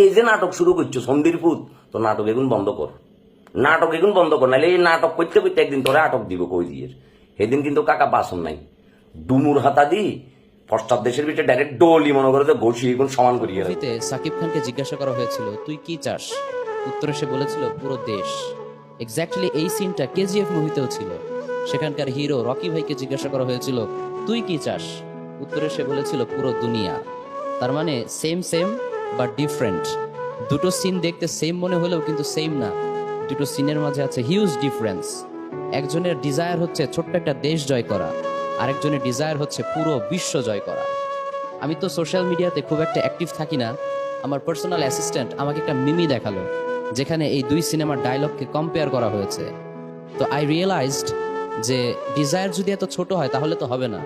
এই যে নাটক শুরু করছ, সন্ধির পুত তো নাটক এগুন বন্ধ কর। নাটক এগুন বন্ধ কর, নাহলে এই নাটক করতে করতে একদিন তোরে আটক দিব কই দিয়ে সেদিন কিন্তু কাকা বাসন নাই। ডুমুর হাতা দি পশ্চাৎ দেশের ভিতরে ডাইরেক্ট ডলি মনে করে তো ঘষি এগুন সমান করিয়ে। মুভিতে সাকিব খানকে জিজ্ঞাসা করা হয়েছিল, তুই কি চাস? উত্তরে সে বলেছিল, পুরো দেশ। এক্স্যাক্টলি এই সিনটা কেজিএফ মুভিতেও ছিল। সেখানকার হিরো রকি ভাইকে জিজ্ঞাসা করা হয়েছিল, তুই কি চাস? উত্তরে সে বলেছিল, পুরো দুনিয়া। তার মানে সেম সেম বাট ডিফারেন্ট দুটো সিন দেখতে সেম মনে হলেও কিন্তু সেম না। দুটো সিনের মাঝে আছে হিউজ ডিফারেন্স একজনের ডিজায়ার হচ্ছে ছোট্ট একটা দেশ জয় করা, আরেকজনের ডিজায়ার হচ্ছে পুরো বিশ্ব জয় করা। আমি তো সোশ্যাল মিডিয়াতে খুব একটা অ্যাক্টিভ থাকি না। আমার পার্সোনাল অ্যাসিস্ট্যান্ট আমাকে একটা মিমি দেখাল, যেখানে এই দুই সিনেমার ডায়লগকে কম্পেয়ার করা হয়েছে। তো আই রিয়েলাইজড যে ডিজায়ার যদি এত ছোট হয়, তাহলে তো হবে না।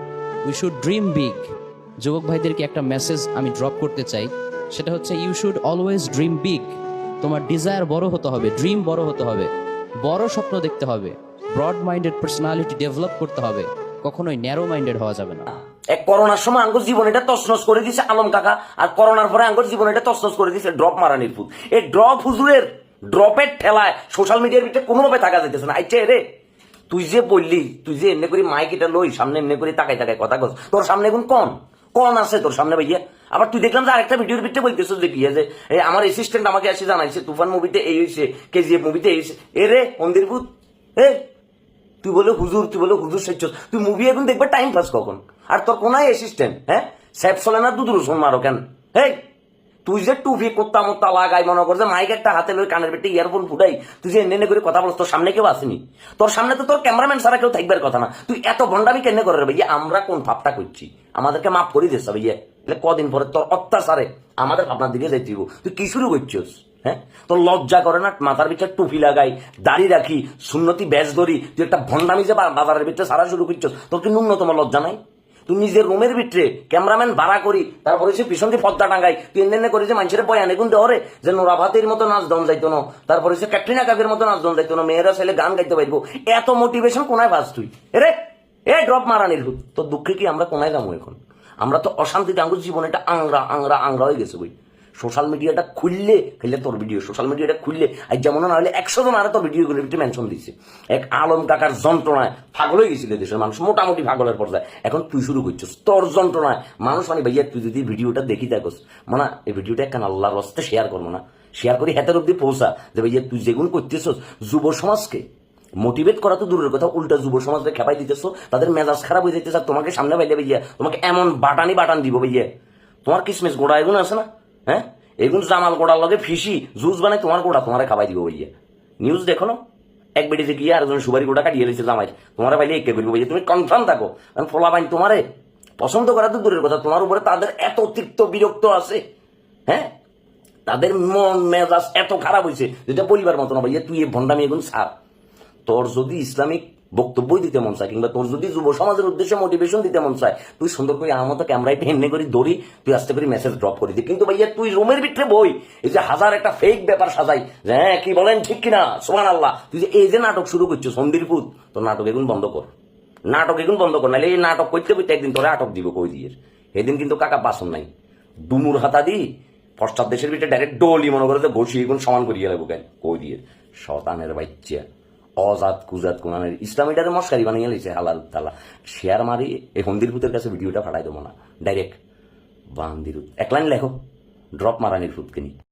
উই শুড ড্রিম বিগ যুবক ভাইদেরকে একটা মেসেজ আমি ড্রপ করতে চাই। সেটা হচ্ছে you should always dream big তোমার ডিজায়ার বড় হতে হবে ড্রিম বড় হতে হবে, বড় স্বপ্ন দেখতে হবে ব্রড মাইন্ডেড পার্সোনালিটি ডেভেলপ করতে হবে, কখনোই ন্যারো মাইন্ডেড হওয়া যাবে না। এক করোনার সময় আঙ্গুর জীবন এটা তসনস করে দিছে আলম কাকা, আর করোনার পরে আঙ্গুর জীবন এটা তসনস করে দিছে ড্রপ মারানির ফুট এই ড্রপ হুজুরের, ড্রপের ঠেলায় সোশ্যাল মিডিয়ার ভিতরে কোনোভাবে থাকা যেতেছে না। আইছে রে, তুই যে বললি, তুই যে এমনি করে মাইক এটা লই, সামনে এমনি করে তাকাই তাকাই কথা কস, তোর সামনে এখন কন? কন আছে তোর সামনে ভাইয়া আবার তুই দেখলাম যে আরেকটা ভিডিওর ভিতরে বলতেছ যে কি যে আমার অ্যাসিস্ট্যান্ট আমাকে এসে জানাইছে, তুফান মুভিতে এই হয়েছে কেজিএফ মুভিতে এই হয়েছে। এ রে, মন্দির ভূত, এ, তুই বলে হুজুর, তুই বলে হুজুর সেচ তুই মুভি এখন দেখবে টাইম পাস কখন? আর তোর কোনায় অ্যাসিস্ট্যান্ট হ্যাঁ? স্যাপ সলেনা দুদুর রসুন মারো কেন? হেই! তুই যে টুপি কোত্তা মোত্তা লাগাই মনে কর যে মাইক একটা হাতে লই কানের পেটে ইয়ারফোন ফুটাই, তুই যে এনে করে কথা বলছ, তোর সামনে কেউ আসেনি। তোর সামনে তো তোর ক্যামেরাম্যান সারা কেউ থাকবার কথা না। তুই এত ভণ্ডামি কেন করে রে ভাইয়া? আমরা কোন ভাবটা করছি? আমাদেরকে মাফ করে দিস ভাইয়া। এলে কদিন পরে তোর অত্যাচারে আমাদের ভাবনার দিকে যাইতে। তুই কি শুরু করছিস হ্যাঁ? তোর লজ্জা করে না মাথার ভিতরে টুপি লাগাই, দাড়ি রাখি, সুন্নতি ব্যাস ধরি, তুই একটা ভণ্ডামি যে বাজারের ভিতরে সারা শুরু করছিস, তোর কি ন্যূনতম লজ্জা নাই? তুই নিজের রুমের ভিতরে ক্যামেরাম্যান ভাড়া করি, তারপরে সে পিছন দিয়ে পদ্মা টাঙ্গাই তুই এনে করে যে মানুষের বয়ানে কিন্তু দেহরে যে নোরাভাতের মতো নাচ দম যাইতো না, তারপরে সে ক্যাটরিনা কাপের মতো নাচ দম যাইতো না, মেয়েরা ছেলে গান গাইতে পারব। এত মোটিভেশন কোনায় ভাস তুই? এরে এ ড্রপ মারানির হুত তোর দুঃখে কি আমরা কোনায় যাব এখন? আমরা তো অশান্তিতে আঙ্গুর জীবন, এটা আংরা আংরা আংরা হয়ে গেছে বই। সোশ্যাল মিডিয়াটা খুললে খেলে তোর ভিডিও সোশ্যাল মিডিয়াটা খুললে আর যেমন না হলে একশো জন আরে তোর ভিডিওগুলোর ভিতরে মেনশন দিছে। এক আলম কাকার যন্ত্রণায় পাগল হয়ে গেছিল দেশের মানুষ, মোটামুটি পাগলের পর্যায়ে। এখন তুই শুরু করছিস, তোর যন্ত্রণায়। মানুষ মানে ভাইয়া, তুই যদি ভিডিওটা দেখি থাকস মানে এই ভিডিওটা একখান আল্লাহর রস্তে শেয়ার করব না। শেয়ার করি হাতের অব্দি পৌঁছা। যে ভাইয়া, তুই যেগুলো করতেছস, যুব সমাজকে মোটিভেট করা তো দূরের কথা, উল্টা যুব সমাজকে খেপাই দিতেছো, তাদের মেজাজ খারাপ হয়ে যাইতেছে তোমাকে সামনে পাইলে ভাইয়া, তোমাকে এমন বাটানি বাটান দিব ভাইয়া। তোমার কিসমিস গোড়া এগুলো আছে না? হ্যাঁ? এগুলো জামাল গোড়ার লগে ফিসি। জুস বানাই তোমার গোড়া তোমারে খাবাই দিব ভাইয়া নিউজ দেখো না? এক বেডিতে গিয়ে আরেকজন সুবারি গোটা কাটিয়ে লেছে জামাই তোমার পাইলে একে করব ভাইয়া তুমি কনফার্ম থাকো। কারণ ফোলা বাইন তোমারে। পছন্দ করা তো দূরের কথা। তোমার উপরে তাদের এত তিক্ত বিরক্ত আছে। হ্যাঁ? তাদের মন, মেজাজ এত খারাপ হয়েছে যেটা পরিবার মতো না ভাইয়া তুই এই ভণ্ডামি এখন ছাড়। তোর যদি ইসলামিক বক্তব্যই দিতে মন চায় কিংবা তোর যদি যুব সমাজের উদ্দেশ্যে মোটিভেশন দিতে মন চায়, তুই সুন্দর করে আমার মতো ক্যামেরায় এমনি করে দৌড়ি, তুই আস্তে করে মেসেজ ড্রপ করে দি। কিন্তু ভাইয়া, তুই রুমের ভিতরে বই, এই যে হাজার একটা ফেক ব্যাপার সাজাই হ্যাঁ কি বলেন, ঠিক কিনা? সোমান আল্লাহ তুই যে এই যে নাটক শুরু করছ সন্দির পুত তোর নাটক এগুন বন্ধ কর। নাটক এগুন বন্ধ কর, নাহলে এই নাটক করতে করতে একদিন তোরা আটক দিব কই দিয়ে সেদিন কিন্তু কাকা বাসন নাই। ডুমুর হাতা দি পশ্চাৎ দেশের ভিতরে ডাইরেক্ট ডলি মনে করে যে ঘষি এগুন সমান করিয়ে লাগবো কেন? কই দিয়ে শতানের বাচ্চা। অজাত, কুজাত কোনানের ইসলামীটারে মস্কারি বানিয়ে লিছে হালাল তালা। শেয়ার মারি, এই হন্দির ভূতের কাছে ভিডিওটা ফাটাই দেবো না। ডাইরেক্ট বান্দির। এক লাইন লেখো। ড্রপ মারানির ভূতকে নিয়ে